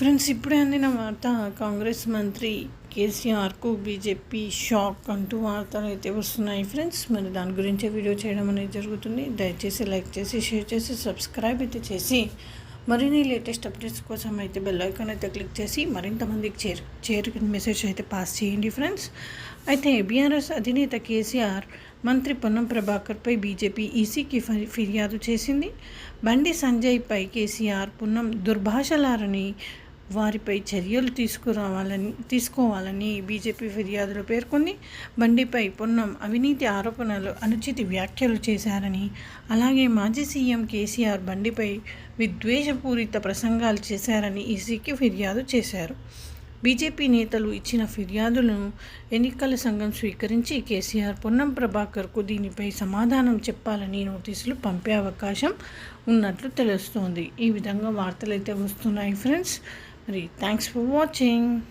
Friends ఇప్పుడే అందిన వార్త. కాంగ్రెస్ మంత్రి కేసీఆర్కు బీజేపీ షాక్ అంటూ వార్తలు అయితే వస్తున్నాయి ఫ్రెండ్స్. మరి దాని గురించే వీడియో చేయడం అనేది జరుగుతుంది. దయచేసి లైక్ చేసి షేర్ చేసి సబ్స్క్రైబ్ అయితే చేసి మరిన్ని లేటెస్ట్ అప్డేట్స్ కోసం అయితే బెల్ ఐకాన్ అయితే క్లిక్ చేసి మరింత మందికి చేరు చేరుకుని మెసేజ్ అయితే పాస్ చేయండి ఫ్రెండ్స్. అయితే బీఆర్ఎస్ అధినేత కేసీఆర్ మంత్రి పొన్నం ప్రభాకర్పై బీజేపీ ఈసీకి ఫిర్యాదు చేసింది. బండి సంజయ్పై కేసీఆర్ పున్నం దుర్భాషలారని వారిపై చర్యలు తీసుకురావాలని తీసుకోవాలని బీజేపీ ఫిర్యాదులు పేర్కొంది. బండిపై పొన్నం అవినీతి ఆరోపణలు అనుచిత వ్యాఖ్యలు చేశారని అలాగే మాజీ సీఎం కేసీఆర్ బండిపై విద్వేషపూరిత ప్రసంగాలు చేశారని ఈసీకి ఫిర్యాదు చేశారు. బీజేపీ నేతలు ఇచ్చిన ఫిర్యాదులను ఎన్నికల సంఘం స్వీకరించి కేసీఆర్ పొన్నం ప్రభాకర్కు దీనిపై సమాధానం చెప్పాలని నోటీసులు పంపే అవకాశం ఉన్నట్లు తెలుస్తోంది. ఈ విధంగా వార్తలు అయితే వస్తున్నాయి friends. read. Thanks for watching.